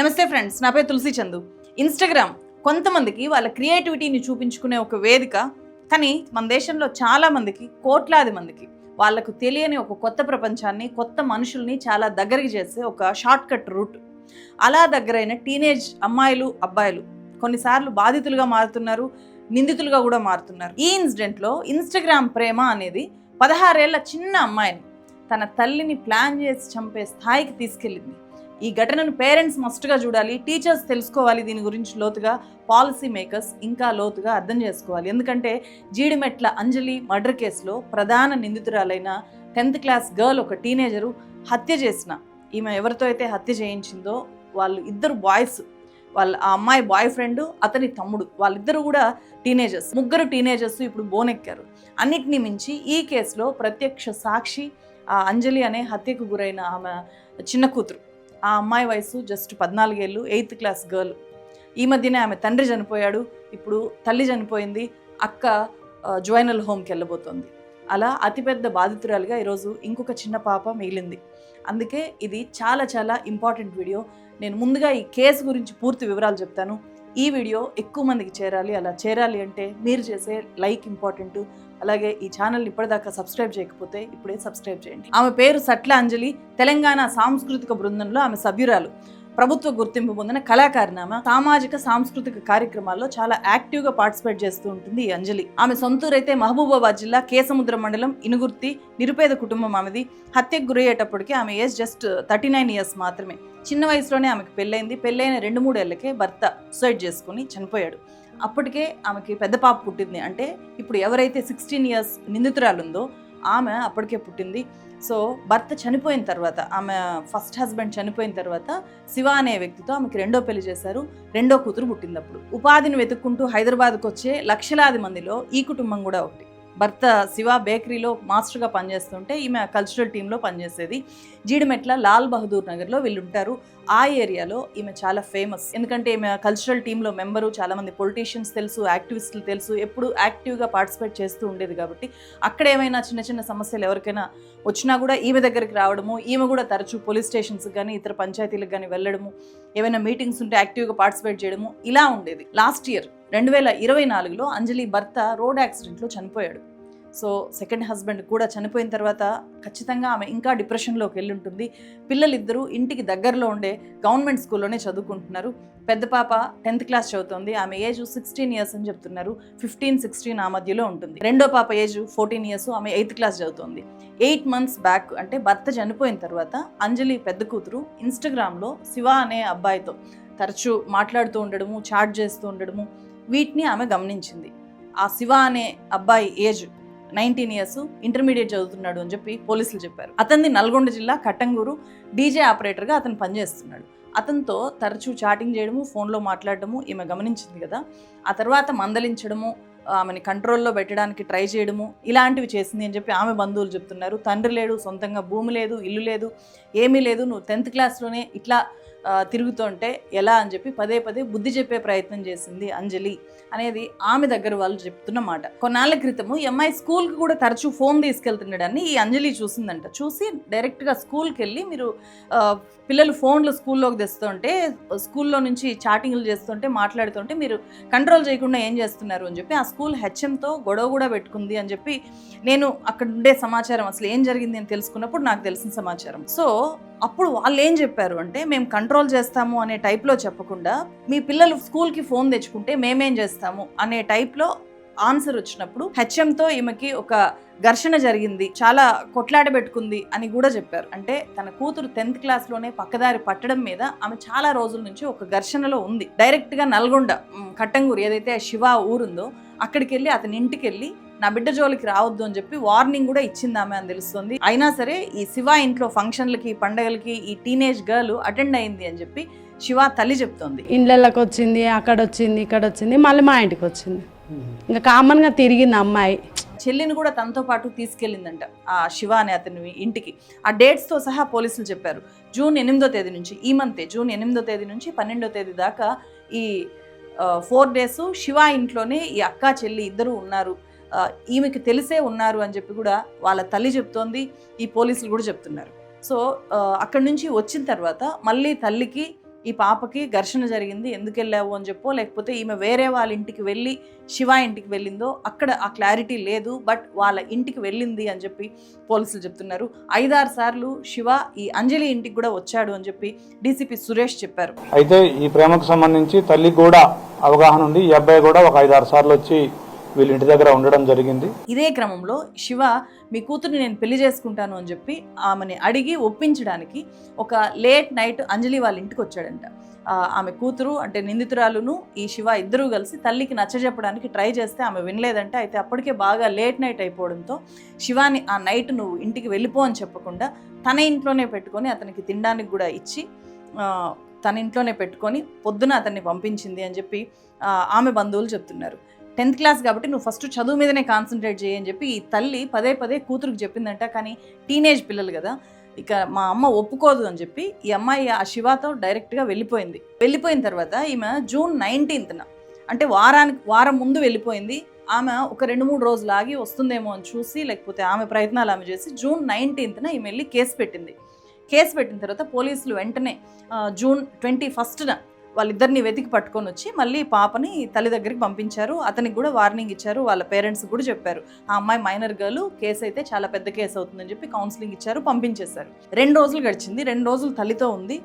నమస్తే ఫ్రెండ్స్ నా పేరు తులసి చందు. ఇన్స్టాగ్రామ్ కొంతమందికి వాళ్ళ క్రియేటివిటీని చూపించుకునే ఒక వేదిక కానీ మన దేశంలో చాలామందికి కోట్లాది మందికి వాళ్ళకు తెలియని ఒక కొత్త ప్రపంచాన్ని కొత్త మనుషుల్ని చాలా దగ్గరికి చేసే ఒక షార్ట్ కట్ రూట్ అలా దగ్గరైన టీనేజ్ అమ్మాయిలు అబ్బాయిలు కొన్నిసార్లు బాధితులుగా మారుతున్నారు నిందితులుగా కూడా మారుతున్నారు. ఈ ఇన్సిడెంట్లో ఇన్స్టాగ్రామ్ ప్రేమ అనేది పదహారేళ్ళ చిన్న అమ్మాయిని తన తల్లిని ప్లాన్ చేసి చంపే స్థాయికి తీసుకెళ్ళింది. ఈ ఘటనను పేరెంట్స్ మస్ట్గా చూడాలి టీచర్స్ తెలుసుకోవాలి దీని గురించి లోతుగా పాలసీ మేకర్స్ ఇంకా లోతుగా అర్థం చేసుకోవాలి. ఎందుకంటే జీడిమెట్ల అంజలి మర్డర్ కేసులో ప్రధాన నిందితురాలైన టెన్త్ క్లాస్ గర్ల్ ఒక టీనేజరు హత్య చేసిన. ఈమె ఎవరితో అయితే హత్య చేయించిందో వాళ్ళు ఇద్దరు బాయ్స్ వాళ్ళ ఆ అమ్మాయి బాయ్ ఫ్రెండ్ అతని తమ్ముడు వాళ్ళిద్దరు కూడా టీనేజర్స్ ముగ్గురు టీనేజర్స్ ఇప్పుడు బోనెక్కారు. అన్నిటినీ మించి ఈ కేసులో ప్రత్యక్ష సాక్షి ఆ అంజలి అనే హత్యకు గురైన ఆమె చిన్న కూతురు. ఆ అమ్మాయి వయసు జస్ట్ పద్నాలుగేళ్ళు ఎయిత్ క్లాస్ గర్ల్ ఈ మధ్యనే ఆమె తండ్రి చనిపోయాడు. ఇప్పుడు తల్లి చనిపోయింది. అక్క జువైనల్ హోమ్కి వెళ్ళబోతోంది. అలా అతిపెద్ద బాధితురాలుగా ఈరోజు ఇంకొక చిన్న పాప మిగిలింది. అందుకే ఇది చాలా చాలా ఇంపార్టెంట్ వీడియో నేను ముందుగా ఈ కేసు గురించి పూర్తి వివరాలు చెప్తాను. ఈ వీడియో ఎక్కువ మందికి చేరాలి. అలా చేరాలి అంటే మీరు చేసే లైక్ ఇంపార్టెంట్. అలాగే ఈ ఛానల్ ఇప్పటిదాకా సబ్స్క్రైబ్ చేయకపోతే ఇప్పుడే సబ్స్క్రైబ్ చేయండి. ఆమె పేరు సట్ల అంజలి. తెలంగాణ సాంస్కృతిక బృందంలో ఆమె సభ్యురాలు. ప్రభుత్వ గుర్తింపు పొందిన కళాకారినామ సామాజిక సాంస్కృతిక కార్యక్రమాల్లో చాలా యాక్టివ్గా పార్టిసిపేట్ చేస్తూ ఉంటుంది ఈ అంజలి. ఆమె సొంతూరైతే మహబూబాబాద్ జిల్లా కేసముద్ర మండలం ఇనుగుర్తి నిరుపేద కుటుంబం ఆమెది. హత్యకు గురయ్యేటప్పటికి ఆమె age just thirty nine years మాత్రమే. చిన్న వయసులోనే ఆమెకు పెళ్ళైంది. పెళ్ళైన రెండు మూడేళ్ళకే భర్త సూసైడ్ చేసుకుని చనిపోయాడు. అప్పటికే ఆమెకి పెద్ద పాప పుట్టింది. అంటే ఇప్పుడు ఎవరైతే సిక్స్టీన్ ఇయర్స్ నిందితురాలు ఉందో ఆమె అప్పటికే పుట్టింది. సో భర్త చనిపోయిన తర్వాత ఆమె ఫస్ట్ హస్బెండ్ చనిపోయిన తర్వాత శివ అనే వ్యక్తితో ఆమెకి రెండో పెళ్ళి చేశారు. రెండో కూతురు పుట్టింది అప్పుడు. ఉపాధిని వెతుక్కుంటూ హైదరాబాద్కు వచ్చే లక్షలాది మందిలో ఈ కుటుంబం కూడా ఒకటి. భర్త శివ బేకరీలో మాస్టర్గా పనిచేస్తుంటే ఈమె కల్చరల్ టీంలో పనిచేసేది. జీడిమెట్ల లాల్ బహదూర్ నగర్లో వీళ్ళు ఉంటారు ఆ ఏరియాలో ఈమె చాలా ఫేమస్ ఎందుకంటే ఈమె కల్చరల్ టీంలో మెంబరు చాలామంది పొలిటీషియన్స్ తెలుసు యాక్టివిస్టులు తెలుసు ఎప్పుడు యాక్టివ్గా పార్టిసిపేట్ చేస్తూ ఉండేది కాబట్టి అక్కడ ఏమైనా చిన్న చిన్న సమస్యలు ఎవరికైనా వచ్చినా కూడా ఈమె దగ్గరికి రావడము ఈమె కూడా తరచూ పోలీస్ స్టేషన్స్కి కానీ ఇతర పంచాయతీలకు కానీ వెళ్ళడము ఏమైనా మీటింగ్స్ ఉంటే యాక్టివ్గా పార్టిసిపేట్ చేయడము ఇలా ఉండేది. లాస్ట్ ఇయర్ రెండు వేల ఇరవై నాలుగులో అంజలి భర్త రోడ్ యాక్సిడెంట్లో చనిపోయాడు. సో సెకండ్ హస్బెండ్ కూడా చనిపోయిన తర్వాత ఖచ్చితంగా ఆమె ఇంకా డిప్రెషన్లోకి వెళ్ళి ఉంటుంది పిల్లలిద్దరూ ఇంటికి దగ్గరలో ఉండే గవర్నమెంట్ స్కూల్లోనే చదువుకుంటున్నారు. పెద్ద పాప టెన్త్ క్లాస్ చదువుతుంది. ఆమె ఏజ్ సిక్స్టీన్ ఇయర్స్ అని చెప్తున్నారు. ఫిఫ్టీన్ సిక్స్టీన్ ఆ మధ్యలో ఉంటుంది. రెండో పాప ఏజ్ ఫోర్టీన్ ఇయర్స్ ఆమె ఎయిత్ క్లాస్ చదువుతుంది. ఎయిట్ మంత్స్ బ్యాక్ అంటే భర్త చనిపోయిన తర్వాత అంజలి పెద్ద కూతురు ఇన్స్టాగ్రామ్లో శివ అనే అబ్బాయితో తరచూ మాట్లాడుతూ ఉండడము చాట్ చేస్తూ ఉండడము వీటిని ఆమె గమనించింది. ఆ శివ అనే అబ్బాయి ఏజ్ నైన్టీన్ ఇయర్స్ ఇంటర్మీడియట్ చదువుతున్నాడు అని చెప్పి పోలీసులు చెప్పారు. అతనిది నల్గొండ జిల్లా కట్టంగూరు డీజే ఆపరేటర్గా అతను పనిచేస్తున్నాడు. అతనితో తరచూ చాటింగ్ చేయడము ఫోన్లో మాట్లాడడము ఈమె గమనించింది కదా. ఆ తర్వాత మందలించడము ఆమెని కంట్రోల్లో పెట్టడానికి ట్రై చేయడము ఇలాంటివి చేసింది అని చెప్పి ఆమె బంధువులు చెప్తున్నారు. తండ్రి లేడు సొంతంగా భూమి లేదు ఇల్లు లేదు ఏమీ లేదు. నువ్వు టెన్త్ క్లాస్లోనే ఇట్లా తిరుగుతుంటే ఎలా అని చెప్పి పదే పదే బుద్ధి చెప్పే ప్రయత్నం చేసింది అంజలి అనేది ఆమె దగ్గర వాళ్ళు చెప్తున్న మాట. కొన్నాళ్ళ క్రితము ఎంఐ స్కూల్కి కూడా తరచూ ఫోన్ తీసుకెళ్తున్నాడని ఈ అంజలి చూసిందంట. చూసి డైరెక్ట్గా స్కూల్కి వెళ్ళి మీరు పిల్లలు ఫోన్లు స్కూల్లోకి తెస్తుంటే స్కూల్లో నుంచి చాటింగ్లు చేస్తుంటే మాట్లాడుతుంటే మీరు కంట్రోల్ చేయకుండా ఏం చేస్తున్నారు అని చెప్పి ఆ స్కూల్ హెచ్ఎంతో గొడవ కూడా పెట్టుకుంది అని చెప్పి నేను అక్కడ ఉండే సమాచారం అసలు ఏం జరిగింది అని తెలుసుకున్నప్పుడు నాకు తెలిసిన సమాచారం. సో అప్పుడు వాళ్ళు ఏం చెప్పారు అంటే మేము కంట్రోల్ చేస్తాము అనే టైప్లో చెప్పకుండా మీ పిల్లలు స్కూల్కి ఫోన్ తెచ్చుకుంటే మేమేం చేస్తాము అనే టైప్లో ఆన్సర్ వచ్చినప్పుడు హెచ్ఎంతో ఈమెకి ఒక ఘర్షణ జరిగింది చాలా కొట్లాట పెట్టుకుంది అని కూడా చెప్పారు. అంటే తన కూతురు టెన్త్ క్లాస్లోనే పక్కదారి పట్టడం మీద ఆమె చాలా రోజుల నుంచి ఒక ఘర్షణలో ఉంది. డైరెక్ట్గా నల్గొండ కట్టంగూరు ఏదైతే శివ ఊరుందో అక్కడికి వెళ్ళి అతని ఇంటికి వెళ్ళి నా బిడ్డ జోలికి రావద్దు అని చెప్పి వార్నింగ్ కూడా ఇచ్చింది ఆమె అని తెలుస్తుంది. అయినా సరే ఈ శివ ఇంట్లో ఫంక్షన్లకి పండగలకి ఈ టీనేజ్ గర్ల్ అటెండ్ అయింది అని చెప్పి శివ తల్లి చెప్తోంది. ఇండ్లకి వచ్చింది అక్కడ వచ్చింది ఇక్కడ వచ్చింది మళ్ళీ మా ఇంటికి వచ్చింది ఇంకా కామన్గా తిరిగింది అమ్మాయి. చెల్లిని కూడా తనతో పాటు తీసుకెళ్ళిందంట ఆ శివ అనే అతని ఇంటికి. ఆ డేట్స్తో సహా పోలీసులు చెప్పారు. జూన్ ఎనిమిదో తేదీ నుంచి ఈ మంతే జూన్ ఎనిమిదో తేదీ నుంచి పన్నెండో తేదీ దాకా ఈ ఫోర్ డేస్ శివ ఇంట్లోనే ఈ అక్క చెల్లి ఇద్దరు ఉన్నారు. ఈమెకి తెలిసే ఉన్నారు అని చెప్పి కూడా వాళ్ళ తల్లి చెప్తోంది. ఈ పోలీసులు కూడా చెప్తున్నారు. సో అక్కడి నుంచి వచ్చిన తర్వాత మళ్ళీ తల్లికి ఈ పాపకి ఘర్షణ జరిగింది. ఎందుకు వెళ్ళావు అని చెప్పో లేకపోతే ఈమె వేరే వాళ్ళ ఇంటికి వెళ్ళి శివ ఇంటికి వెళ్ళిందో అక్కడ ఆ క్లారిటీ లేదు. బట్ వాళ్ళ ఇంటికి వెళ్ళింది అని చెప్పి పోలీసులు చెప్తున్నారు. ఐదారు సార్లు శివ ఈ అంజలి ఇంటికి కూడా వచ్చాడు అని చెప్పి డీసీపీ సురేష్ చెప్పారు. అయితే ఈ ప్రేమకు సంబంధించి తల్లి కూడా అవగాహన ఉంది. ఈ అబ్బాయి కూడా ఒక ఐదు ఆరు సార్లు వచ్చి వీళ్ళ ఇంటి దగ్గర ఉండడం జరిగింది. ఇదే క్రమంలో శివ మీ కూతుర్ని నేను పెళ్ళి చేసుకుంటాను అని చెప్పి ఆమెని అడిగి ఒప్పించడానికి ఒక లేట్ నైట్ అంజలి వాళ్ళ ఇంటికి వచ్చాడంట. ఆమె కూతురు అంటే నిందితురాలును ఈ శివ ఇద్దరూ కలిసి తల్లికి నచ్చజెప్పడానికి ట్రై చేస్తే ఆమె వినలేదంటే. అయితే అప్పటికే బాగా లేట్ నైట్ అయిపోవడంతో శివాని ఆ నైట్ నువ్వు ఇంటికి వెళ్ళిపో అని చెప్పకుండా తన ఇంట్లోనే పెట్టుకొని అతనికి తినడానికి కూడా ఇచ్చి తన ఇంట్లోనే పెట్టుకొని పొద్దున అతన్ని పంపించింది అని చెప్పి ఆమె బంధువులు చెప్తున్నారు. టెన్త్ క్లాస్ కాబట్టి నువ్వు ఫస్ట్ చదువు మీదనే కాన్సన్ట్రేట్ చేయి అని చెప్పి ఈ తల్లి పదే పదే కూతురుకు చెప్పిందంట. కానీ టీనేజ్ పిల్లలు కదా ఇక మా అమ్మ ఒప్పుకోదు అని చెప్పి ఈ అమ్మాయి ఆ శివతో డైరెక్ట్గా వెళ్ళిపోయింది. వెళ్ళిపోయిన తర్వాత ఈమె జూన్ నైన్టీన్త్న అంటే వారానికి వారం ముందు వెళ్ళిపోయింది. ఆమె ఒక రెండు మూడు రోజులు ఆగి వస్తుందేమో అని చూసి లేకపోతే ఆమె ప్రయత్నాలు ఆమె చేసి జూన్ నైన్టీన్త్న ఈమె వెళ్ళి కేసు పెట్టింది. కేసు పెట్టిన తర్వాత పోలీసులు వెంటనే జూన్ ట్వంటీ ఫస్ట్న వాళ్ళిద్దరిని వెతికి పట్టుకొని వచ్చి మళ్ళీ పాపని తల్లి దగ్గరికి పంపించారు. అతనికి కూడా వార్నింగ్ ఇచ్చారు. వాళ్ళ పేరెంట్స్ కూడా చెప్పారు. ఆ అమ్మాయి మైనర్ గర్ల్ కేసు అయితే చాలా పెద్ద కేసు అవుతుందని చెప్పి కౌన్సిలింగ్ ఇచ్చారు పంపించేశారు. రెండు రోజులు గడిచింది. రెండు రోజులు తల్లితో ఉంది.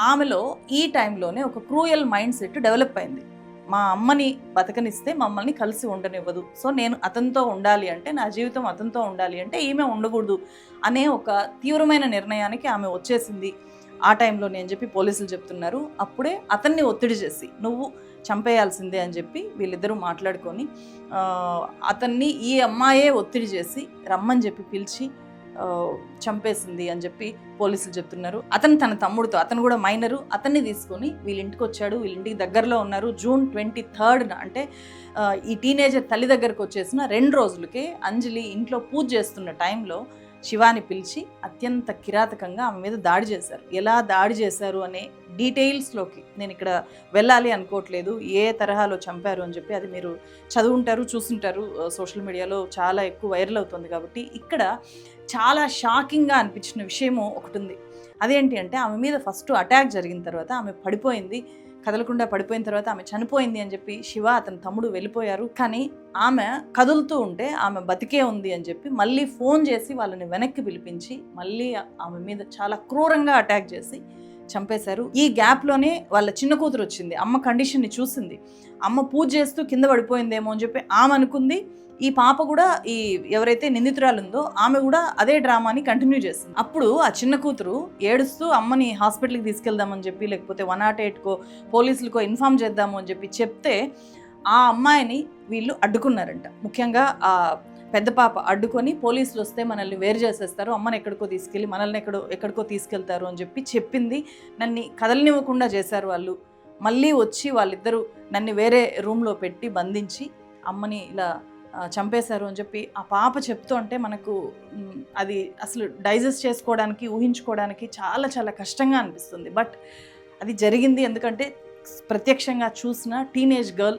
ఆమెలో ఈ టైంలోనే ఒక క్రూయల్ మైండ్ సెట్ డెవలప్ అయింది. మా అమ్మని బతకనిస్తే మమ్మల్ని కలిసి ఉండనివ్వదు. సో నేను అతనితో ఉండాలి అంటే నా జీవితం అతనితో ఉండాలి అంటే ఈమె ఉండకూడదు అనే ఒక తీవ్రమైన నిర్ణయానికి ఆమె వచ్చేసింది. ఆ టైంలో నేను చెప్పి పోలీసులు చెప్తున్నారు. అప్పుడే అతన్ని ఒత్తిడి చేసి నువ్వు చంపేయాల్సిందే అని చెప్పి వీళ్ళిద్దరూ మాట్లాడుకొని అతన్ని ఈ అమ్మాయే ఒత్తిడి చేసి రమ్మని చెప్పి పిలిచి చంపేసింది అని చెప్పి పోలీసులు చెప్తున్నారు. అతను తన తమ్ముడితో అతను కూడా మైనరు అతన్ని తీసుకొని వీళ్ళింటికి వచ్చాడు. వీళ్ళింటికి దగ్గరలో ఉన్నారు. జూన్ ట్వంటీ థర్డ్న అంటే ఈ టీనేజర్ తల్లి దగ్గరకు వచ్చేసిన రెండు రోజులకే అంజలి ఇంట్లో పూజ చేస్తున్న టైంలో శివాని పిలిచి అత్యంత కిరాతకంగా ఆమె మీద దాడి చేశారు. ఎలా దాడి చేశారు అనే డీటెయిల్స్లోకి నేను ఇక్కడ వెళ్ళాలి అనుకోవట్లేదు. ఏ తరహాలో చంపారు అని చెప్పి అది మీరు చదువుంటారు చూసుంటారు. సోషల్ మీడియాలో చాలా ఎక్కువ వైరల్ అవుతుంది కాబట్టి ఇక్కడ చాలా షాకింగ్గా అనిపించిన విషయము ఒకటి ఉంది. అదేంటి అంటే ఆమె మీద ఫస్ట్ అటాక్ జరిగిన తర్వాత ఆమె పడిపోయింది. కదలకుండా పడిపోయిన తర్వాత ఆమె చనిపోయింది అని చెప్పి శివ అతని తమ్ముడు వెళ్ళిపోయారు. కానీ ఆమె కదులుతూ ఉంటే ఆమె బతికే ఉంది అని చెప్పి మళ్ళీ ఫోన్ చేసి వాళ్ళని వెనక్కి పిలిపించి మళ్ళీ ఆమె మీద చాలా క్రూరంగా అటాక్ చేసి చంపేశారు. ఈ గ్యాప్లోనే వాళ్ళ చిన్న కూతురు వచ్చింది. అమ్మ కండిషన్ని చూసింది. అమ్మ పూజ చేస్తూ కింద పడిపోయిందేమో అని చెప్పి ఆమె అనుకుంది. ఈ పాప కూడా ఈ ఎవరైతే నిందితురాలు ఉందో ఆమె కూడా అదే డ్రామాని కంటిన్యూ చేస్తుంది. అప్పుడు ఆ చిన్న కూతురు ఏడుస్తూ అమ్మని హాస్పిటల్కి తీసుకెళ్దామని చెప్పి లేకపోతే వన్ నాట్ ఎయిట్కో పోలీసులకో ఇన్ఫామ్ చేద్దాము అని చెప్పి చెప్తే ఆ అమ్మాయిని వీళ్ళు అడ్డుకున్నారంట. ముఖ్యంగా ఆ పెద్ద పాప అడ్డుకొని పోలీసులు వస్తే మనల్ని వేరు చేసేస్తారు. అమ్మని ఎక్కడికో తీసుకెళ్ళి మనల్ని ఎక్కడో ఎక్కడికో తీసుకెళ్తారు అని చెప్పి చెప్పింది. నన్ను కదలనివ్వకుండా చేశారు వాళ్ళు. మళ్ళీ వచ్చి వాళ్ళిద్దరూ నన్ను వేరే రూమ్లో పెట్టి బంధించి అమ్మని ఇలా చంపేశారు అని చెప్పి ఆ పాప చెప్తూ అంటే మనకు అది అసలు డైజెస్ట్ చేసుకోవడానికి ఊహించుకోవడానికి చాలా చాలా కష్టంగా అనిపిస్తుంది. బట్ అది జరిగింది ఎందుకంటే ప్రత్యక్షంగా చూసిన టీనేజ్ గర్ల్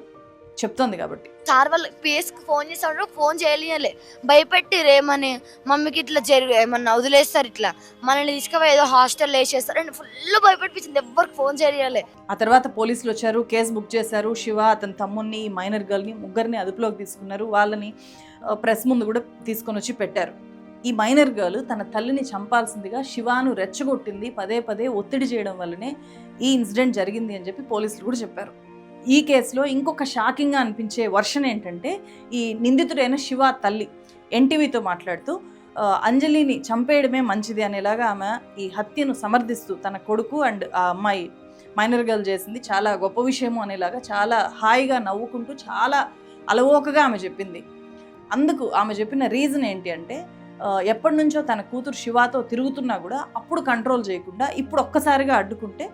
చెప్తోంది కాబట్టి. సార్ వాళ్ళ పిఎస్కి ఫోన్ చేస్తాడు ఫోన్ చేయలేలే భయపెట్టి రేమని మమ్మీకి ఇట్లా జరుగు ఏమన్నా వదిలేస్తారు ఇట్లా. మనల్ని తీసుకుపోయి ఏదో హాస్టల్ వేసేస్తారు అండ్ ఫుల్ భయపెట్టించింది ఎవ్వరికి ఫోన్ చేయలే ఆ తర్వాత పోలీసులు వచ్చారు కేసు బుక్ చేశారు. శివ అతని తమ్ముడిని ఈ మైనర్ గర్ల్ని ముగ్గురిని అదుపులోకి తీసుకున్నారు. వాళ్ళని ప్రెస్ ముందు కూడా తీసుకొని వచ్చి పెట్టారు. ఈ మైనర్ గర్ల్ తన తల్లిని చంపాల్సిందిగా శివాను రెచ్చగొట్టింది పదే పదే ఒత్తిడి చేయడం వల్లనే ఈ ఇన్సిడెంట్ జరిగింది అని చెప్పి పోలీసులు కూడా చెప్పారు. ఈ కేసులో ఇంకొక షాకింగ్గా అనిపించే వర్షన్ ఏంటంటే ఈ నిందితుడైన శివ తల్లి ఎన్టీవీతో మాట్లాడుతూ అంజలిని చంపేయడమే మంచిది అనేలాగా ఆమె ఈ హత్యను సమర్థిస్తూ తన కొడుకు అండ్ ఆ అమ్మాయి మైనర్ గర్ల్ చేసింది చాలా గొప్ప విషయము అనేలాగా చాలా హాయిగా నవ్వుకుంటూ చాలా అలవోకగా ఆమె చెప్పింది. అందుకు ఆమె చెప్పిన రీజన్ ఏంటి అంటే ఎప్పటి నుంచో తన కూతురు శివాతో తిరుగుతున్నా కూడా అప్పుడు కంట్రోల్ చేయకుండా ఇప్పుడు ఒక్కసారిగా అడ్డుకుంటే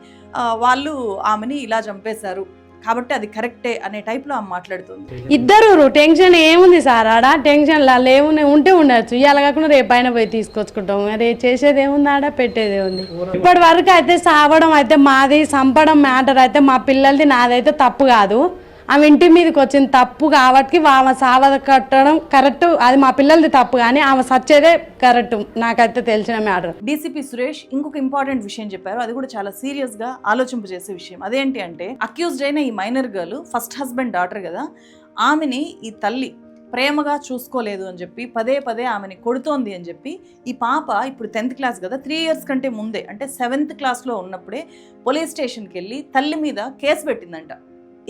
వాళ్ళు ఆమెని ఇలా చంపేశారు. కాబట్టి అది కరెక్టే అనే టైప్లో ఆమె మాట్లాడుతుంది. ఇద్దరు టెన్షన్ ఏముంది సార్? ఆడ టెన్షన్ లా ఏమున్నాయి ఉంటే ఉండొచ్చు. ఇవాళ కాకుండా రేపు అయినా పోయి తీసుకొచ్చుకుంటాం. మరి చేసేది ఏముంది ఆడ? పెట్టేది ఏముంది? ఇప్పటి వరకు అయితే సావడం అయితే మాది చంపడం మ్యాటర్ అయితే మా పిల్లలది నాదైతే తప్పు కాదు. ఆమె ఇంటి మీదకి వచ్చింది తప్పు కాబట్టి ఆమె సావద కట్టడం కరెక్ట్ అది మా పిల్లలది తప్పు కానీ ఆమె సచ్చేదే కరెక్ట్ నాకైతే తెలిసిన మ్యాటర్. డీసీపీ సురేష్ ఇంకొక ఇంపార్టెంట్ విషయం చెప్పారు అది కూడా చాలా సీరియస్గా ఆలోచింపజేసే విషయం. అదేంటి అంటే అక్యూజ్డ్ అయిన ఈ minor girl first husband daughter కదా ఆమెని ఈ తల్లి ప్రేమగా చూసుకోలేదు అని చెప్పి పదే పదే ఆమెని కొడుతోంది అని చెప్పి ఈ పాప ఇప్పుడు టెన్త్ క్లాస్ కదా త్రీ ఇయర్స్ కంటే ముందే అంటే సెవెంత్ క్లాస్లో ఉన్నప్పుడే పోలీస్ స్టేషన్కి వెళ్ళి తల్లి మీద కేసు పెట్టిందంట.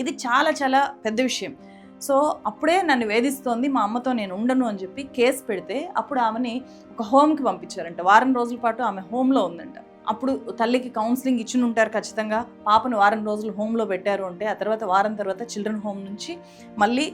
ఇది చాలా చాలా పెద్ద విషయం. సో అప్పుడే నన్ను వేధిస్తోంది మా అమ్మతో నేను ఉండను అని చెప్పి కేసు పెడితే అప్పుడు ఆమెని ఒక హోమ్కి పంపించారంట. వారం రోజుల పాటు ఆమె హోమ్లో ఉందంట. అప్పుడు తల్లికి కౌన్సిలింగ్ ఇచ్చి ఉంటారు ఖచ్చితంగా. పాపను వారం రోజులు హోమ్లో పెట్టారు అంటే ఆ తర్వాత వారం తర్వాత చిల్డ్రన్ హోమ్ నుంచి మళ్ళీ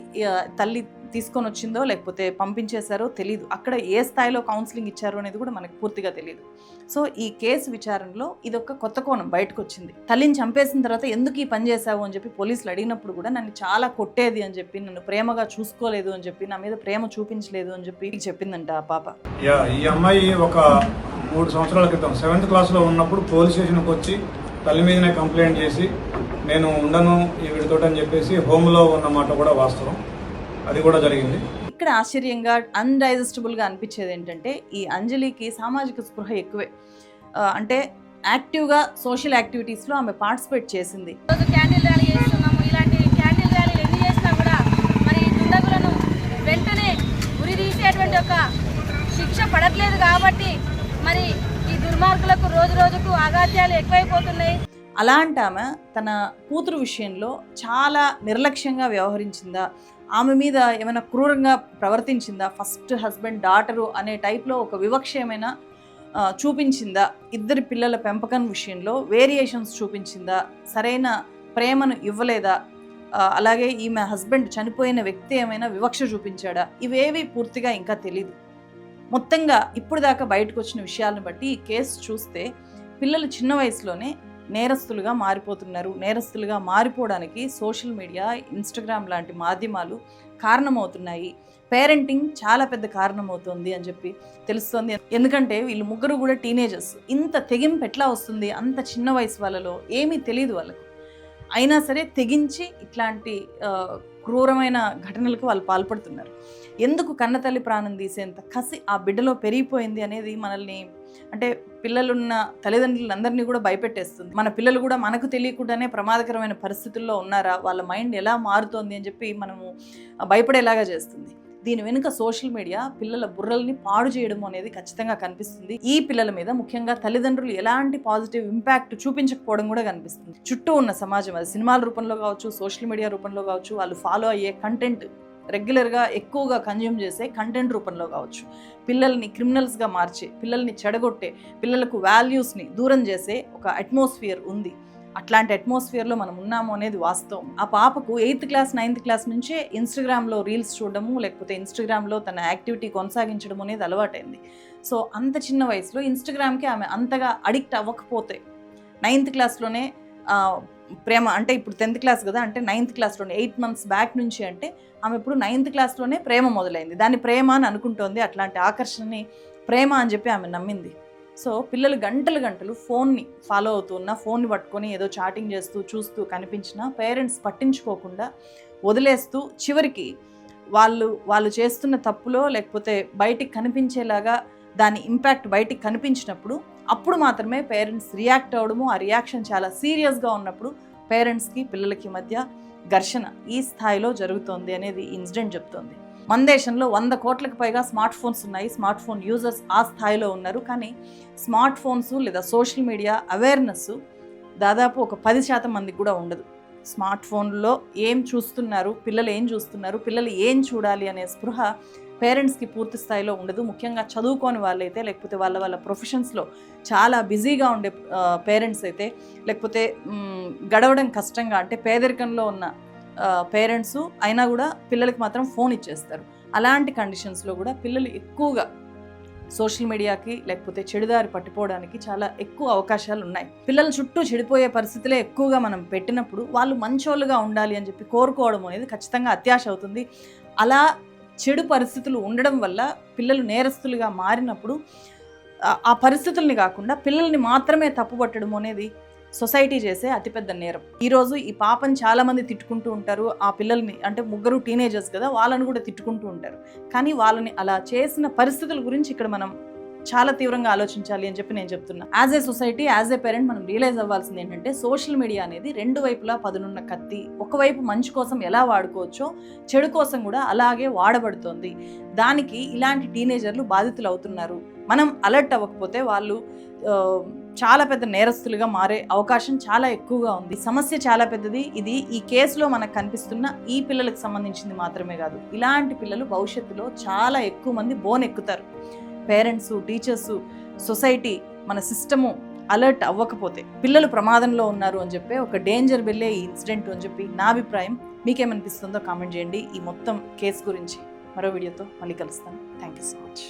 తల్లి తీసుకొని వచ్చిందో లేకపోతే పంపించేశారో తెలియదు అక్కడ ఏ స్థాయిలో కౌన్సిలింగ్ ఇచ్చారో అనేది కూడా మనకు పూర్తిగా తెలియదు సో ఈ కేసు విచారణలో ఇది ఒక కొత్త కోణం బయటకు వచ్చింది తల్లిని చంపేసిన తర్వాత ఎందుకు ఈ పని చేశావు అని చెప్పి పోలీసులు అడిగినప్పుడు కూడా నన్ను చాలా కొట్టేది అని చెప్పి నన్ను ప్రేమగా చూసుకోలేదు అని చెప్పి నా మీద ప్రేమ చూపించలేదు అని చెప్పి చెప్పిందంట ఆ పాప. ఈ అమ్మాయి ఒక మూడు సంవత్సరాల క్రితం. సెవెంత్ క్లాస్లో ఉన్నప్పుడు పోలీస్ స్టేషన్కి వచ్చి తల్లి మీదనే కంప్లైంట్ చేసి నేను ఉండను ఈ వీడితోటి అని చెప్పేసి హోమ్లో ఉన్నమాట కూడా వాస్తవం. అది కూడా జరిగింది. ఇక్కడ ఆశ్చర్యంగా అన్డైజెస్టబుల్గా అనిపించేది ఏంటంటే ఈ అంజలికి సామాజిక స్పృహ ఎక్కువే. అంటే యాక్టివ్గా సోషల్ యాక్టివిటీస్లో ఆమె పార్టిసిపేట్ చేసింది. క్యాండిల్ ర్యాలీ చేస్తున్నాము. ఇలాంటి క్యాండిల్ ర్యాలీలు ఎన్ని చేసినా కూడా మరి దుండగులను వెంటనే ఉరి తీసేటువంటి ఒక శిక్ష పడట్లేదు కాబట్టి మరి ఈ దుర్మార్గులకు రోజు రోజుకు అగాధ్యాలు ఎక్కువైపోతున్నాయి. అలాంటి ఆమె తన కూతురు విషయంలో చాలా నిర్లక్ష్యంగా వ్యవహరించిందా? ఆమె మీద ఏమైనా క్రూరంగా ప్రవర్తించిందా? ఫస్ట్ హస్బెండ్ డాటరు అనే టైప్లో ఒక వివక్ష ఏమైనా చూపించిందా? ఇద్దరి పిల్లల పెంపకం విషయంలో వేరియేషన్స్ చూపించిందా? సరైన ప్రేమను ఇవ్వలేదా? అలాగే ఈమె హస్బెండ్ చనిపోయిన వ్యక్తి ఏమైనా వివక్ష చూపించాడా? ఇవేవి పూర్తిగా ఇంకా తెలియదు మొత్తంగా ఇప్పుడు దాకా బయటకు వచ్చిన విషయాలను బట్టి ఈ కేసు చూస్తే పిల్లలు చిన్న వయసులోనే నేరస్తులుగా మారిపోతున్నారు. నేరస్తులుగా మారిపోవడానికి సోషల్ మీడియా ఇన్స్టాగ్రామ్ లాంటి మాధ్యమాలు కారణమవుతున్నాయి. పేరెంటింగ్ చాలా పెద్ద కారణమవుతుంది అని చెప్పి తెలుస్తుంది. ఎందుకంటే వీళ్ళు ముగ్గురు కూడా టీనేజర్స్. ఇంత తెగింపు ఎట్లా వస్తుంది? అంత చిన్న వయసు వాళ్ళలో ఏమీ తెలియదు వాళ్ళకు. అయినా సరే తెగించి ఇట్లాంటి క్రూరమైన ఘటనలకు వాళ్ళు పాల్పడుతున్నారు. ఎందుకు కన్నతల్లి ప్రాణం తీసేంత కసి ఆ బిడ్డలో పెరిగిపోయింది అనేది మనల్ని అంటే పిల్లలున్న తల్లిదండ్రులందరినీ కూడా భయపెట్టేస్తుంది. మన పిల్లలు కూడా మనకు తెలియకుండానే ప్రమాదకరమైన పరిస్థితుల్లో ఉన్నారా? వాళ్ళ మైండ్ ఎలా మారుతోంది అని చెప్పి మనము భయపడేలాగా చేస్తుంది. దీని వెనుక సోషల్ మీడియా పిల్లల బుర్రల్ని పాడు చేయడం అనేది ఖచ్చితంగా కనిపిస్తుంది. ఈ పిల్లల మీద ముఖ్యంగా తల్లిదండ్రులు ఎలాంటి పాజిటివ్ ఇంపాక్ట్ చూపించకపోవడం కూడా కనిపిస్తుంది. చుట్టూ ఉన్న సమాజం అది సినిమాల రూపంలో కావచ్చు సోషల్ మీడియా రూపంలో కావచ్చు వాళ్ళు ఫాలో అయ్యే కంటెంట్ రెగ్యులర్గా ఎక్కువగా కన్జ్యూమ్ చేసే కంటెంట్ రూపంలో కావచ్చు. పిల్లల్ని క్రిమినల్స్గా మార్చే పిల్లల్ని చెడగొట్టే పిల్లలకు వాల్యూస్ని దూరం చేసే ఒక అట్మాస్ఫియర్ ఉంది. అట్లాంటి అట్మాస్ఫియర్లో మనం ఉన్నాము అనేది వాస్తవం. ఆ పాపకు ఎయిత్ క్లాస్ నైన్త్ క్లాస్ నుంచే ఇన్స్టాగ్రామ్లో రీల్స్ చూడడము లేకపోతే ఇన్స్టాగ్రామ్లో తన యాక్టివిటీ కొనసాగించడం అనేది అలవాటైంది. సో అంత చిన్న వయసులో ఇన్స్టాగ్రామ్కి ఆమె అంతగా అడిక్ట్ అవ్వకపోతే నైన్త్ క్లాస్లోనే ప్రేమ అంటే ఇప్పుడు టెన్త్ క్లాస్ కదా అంటే నైన్త్ క్లాస్లోనే ఎయిట్ మంత్స్ బ్యాక్ నుంచి అంటే ఆమె ఇప్పుడు నైన్త్ క్లాస్లోనే ప్రేమ మొదలైంది. దాన్ని ప్రేమ అని అనుకుంటోంది. అట్లాంటి ఆకర్షణని ప్రేమ అని చెప్పి ఆమె నమ్మింది. సో పిల్లలు గంటలు గంటలు ఫోన్ని ఫాలో అవుతున్న ఫోన్ని పట్టుకొని ఏదో చాటింగ్ చేస్తూ చూస్తూ కనిపించిన పేరెంట్స్ పట్టించుకోకుండా వదిలేస్తూ చివరికి వాళ్ళు వాళ్ళు చేస్తున్న తప్పులో లేకపోతే బయటికి కనిపించేలాగా దాని ఇంపాక్ట్ బయటికి కనిపించినప్పుడు అప్పుడు మాత్రమే పేరెంట్స్ రియాక్ట్ అవ్వడము ఆ రియాక్షన్ చాలా సీరియస్గా ఉన్నప్పుడు పేరెంట్స్కి పిల్లలకి మధ్య ఘర్షణ ఈ స్థాయిలో జరుగుతోంది అనేది ఇన్సిడెంట్ చెప్తోంది. మన దేశంలో వంద కోట్లకు పైగా స్మార్ట్ ఫోన్స్ ఉన్నాయి. స్మార్ట్ ఫోన్ యూజర్స్ ఆ స్థాయిలో ఉన్నారు. కానీ స్మార్ట్ ఫోన్స్ లేదా సోషల్ మీడియా అవేర్నెస్ దాదాపు ఒక పది శాతం మందికి కూడా ఉండదు. స్మార్ట్ ఫోన్లో ఏం చూస్తున్నారు? పిల్లలు ఏం చూస్తున్నారు? పిల్లలు ఏం చూడాలి అనే స్పృహ పేరెంట్స్కి పూర్తి స్థాయిలో ఉండదు. ముఖ్యంగా చదువుకోని వాళ్ళైతే లేకపోతే వాళ్ళ వాళ్ళ ప్రొఫెషన్స్లో చాలా బిజీగా ఉండే పేరెంట్స్ అయితే లేకపోతే గడవడం కష్టంగా అంటే పేదరికంలో ఉన్న పేరెంట్స్ అయినా కూడా పిల్లలకి మాత్రం ఫోన్ ఇచ్చేస్తారు. అలాంటి కండిషన్స్లో కూడా పిల్లలు ఎక్కువగా సోషల్ మీడియాకి లేకపోతే చెడుదారి పట్టిపోవడానికి చాలా ఎక్కువ అవకాశాలు ఉన్నాయి. పిల్లల చుట్టూ చెడిపోయే పరిస్థితులే ఎక్కువగా మనం పెట్టినప్పుడు వాళ్ళు మంచోళ్ళుగా ఉండాలి అని చెప్పి కోరుకోవడం అనేది ఖచ్చితంగా అత్యాశ అవుతుంది. అలా చెడు పరిస్థితులు ఉండడం వల్ల పిల్లలు నేరస్తులుగా మారినప్పుడు ఆ- పరిస్థితుల్ని కాకుండా పిల్లల్ని మాత్రమే తప్పుపట్టడం అనేది సొసైటీ చేసే అతిపెద్ద నేరం. ఈరోజు ఈ పాపని చాలామంది తిట్టుకుంటూ ఉంటారు. ఆ పిల్లల్ని అంటే ముగ్గురు టీనేజర్స్ కదా వాళ్ళని కూడా తిట్టుకుంటూ ఉంటారు. కానీ వాళ్ళని అలా చేసిన పరిస్థితుల గురించి ఇక్కడ మనం చాలా తీవ్రంగా ఆలోచించాలి అని చెప్పి నేను చెప్తున్నా. As a society as a parent మనం రియలైజ్ అవ్వాల్సింది ఏంటంటే సోషల్ మీడియా అనేది రెండు వైపులా పదునున్న కత్తి. ఒకవైపు మంచి కోసం ఎలా వాడుకోవచ్చో చెడు కోసం కూడా అలాగే వాడబడుతోంది. దానికి ఇలాంటి టీనేజర్లు బాధితులు అవుతున్నారు. మనం అలర్ట్ అవ్వకపోతే వాళ్ళు చాలా పెద్ద నేరస్తులుగా మారే అవకాశం చాలా ఎక్కువగా ఉంది. సమస్య చాలా పెద్దది. ఇది ఈ కేసులో మనకు కనిపిస్తున్న ఈ పిల్లలకు సంబంధించింది మాత్రమే కాదు. ఇలాంటి పిల్లలు భవిష్యత్తులో చాలా ఎక్కువ మంది బోన్ ఎక్కుతారు పేరెంట్స్ టీచర్స్ సొసైటీ మన సిస్టము అలర్ట్ అవ్వకపోతే పిల్లలు ప్రమాదంలో ఉన్నారు అని చెప్పి ఒక డేంజర్ వెళ్ళే ఈ ఇన్సిడెంట్ అని చెప్పి నా అభిప్రాయం. మీకేమనిపిస్తుందో కామెంట్ చేయండి. ఈ మొత్తం కేసు గురించి మరో వీడియోతో మళ్ళీ కలుస్తాను. Thank you so much.